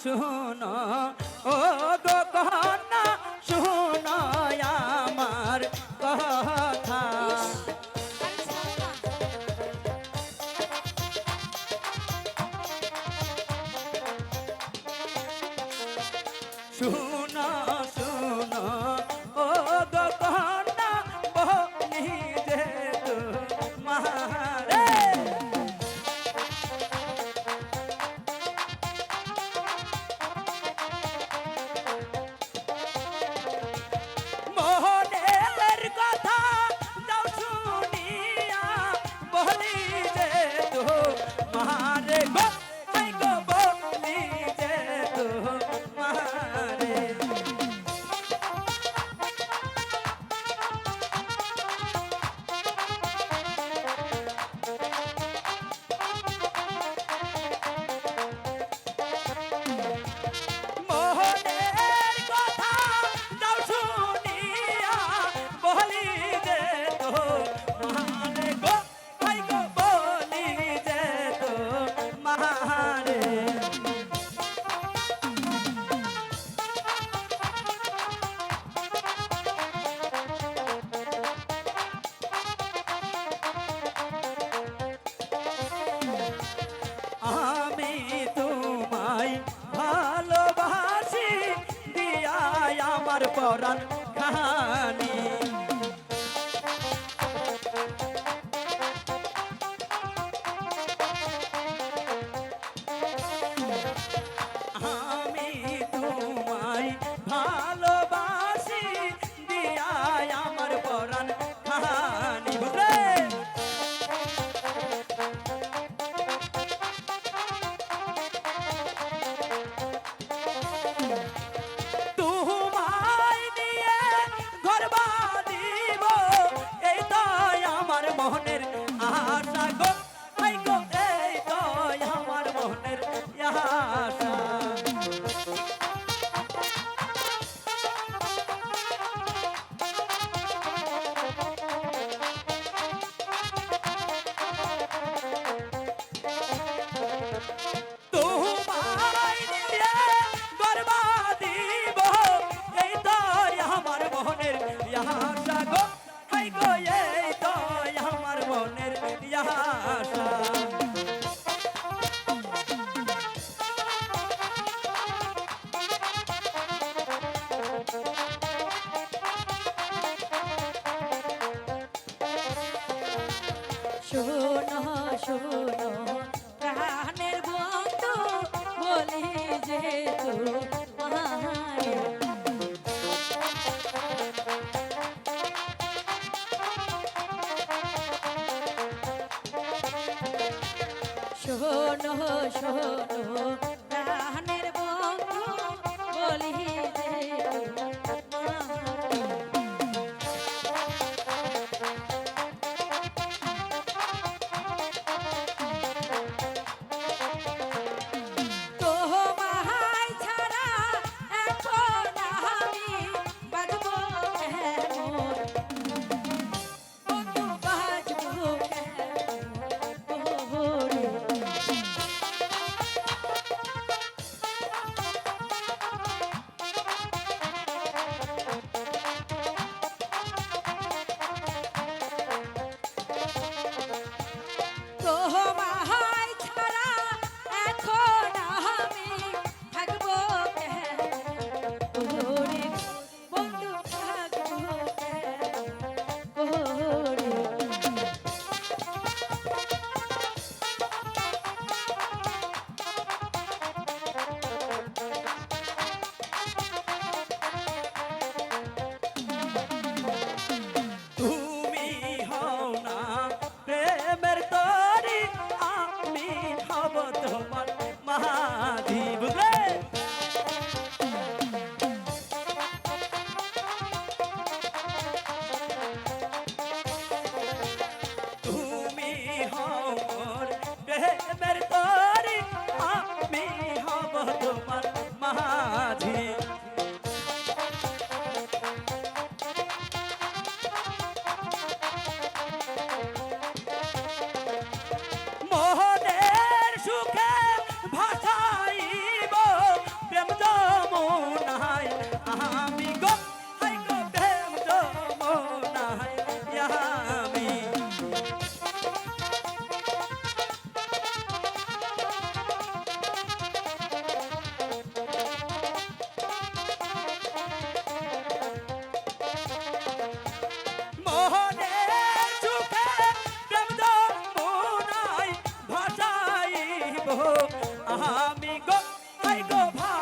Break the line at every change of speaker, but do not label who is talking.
শোনো ও গো কহনা শোনো আমার কথা। শুনো Saturday. But পরাণ কাহার মোহনে
শোনো শোনো প্রাণের বন্ধু বলি যে শোনো শোনো আমি
গো ভাই গো ভাই।